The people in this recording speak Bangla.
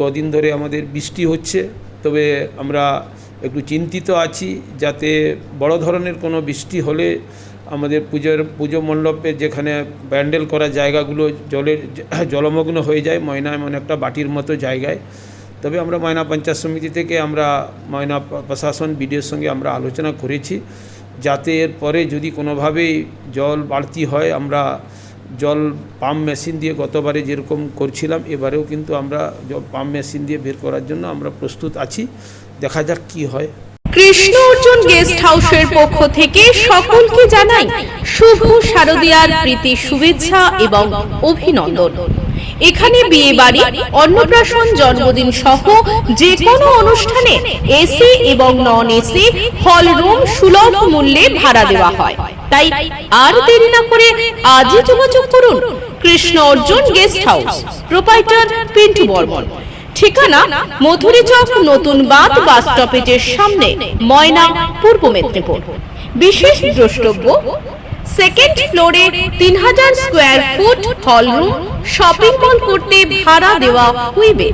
কদিন ধরে আমাদের বৃষ্টি হচ্ছে, তবে আমরা একটু চিন্তিত আছি যাতে বড় ধরনের কোনো বৃষ্টি হলে আমাদের পুজোর, পুজো মণ্ডপে যেখানে প্যান্ডেল করা জায়গাগুলো জলের, জলমগ্ন হয়ে যায় ময়না এমন একটা বাটির মতো জায়গায়। তবে আমরা ময়না পঞ্চায়েত সমিতি থেকে আমরা ময়না প্রশাসন, বিডিওর সঙ্গে আমরা আলোচনা করেছি, যাতে এর পরে যদি কোনোভাবেই জল বাড়তি হয়, আমরা জল পাম্প মেশিন দিয়ে গতবারে যেরকম করছিলাম, এবারেও কিন্তু আমরা পাম্প মেশিন দিয়ে বের করার জন্য আমরা প্রস্তুত আছি। দেখা যাক কি হয়। কৃষ্ণ অর্জুন গেস্ট হাউসের পক্ষ থেকে সকলকে জানাই শুভ শারদীয়ার প্রীতি, শুভেচ্ছা এবং অভিনন্দন। এখানে বিয়ে বাড়ি, অন্নপ্রাশন, জন্মদিন সহ যে কোনো অনুষ্ঠানে এসি এবং নন এসি হল রুম সুলভ মূল্যে ভাড়া দেওয়া হয়। তাই আর দেরি না করে আজই যোগাযোগ করুন। Krishna Arjun guest house, proprietor Pintu Barman. ঠিকানা মধুরী চক, নতুন বাঁধ, বাস স্টপেজের সামনে, ময়না, পূর্ব মেদিনীপুর। বিশেষ দ্রষ্টব্য, সেকেন্ড ফ্লোরে তিন হাজার square feet hall room shopping mall করতে ভাড়া দেওয়া হইবে।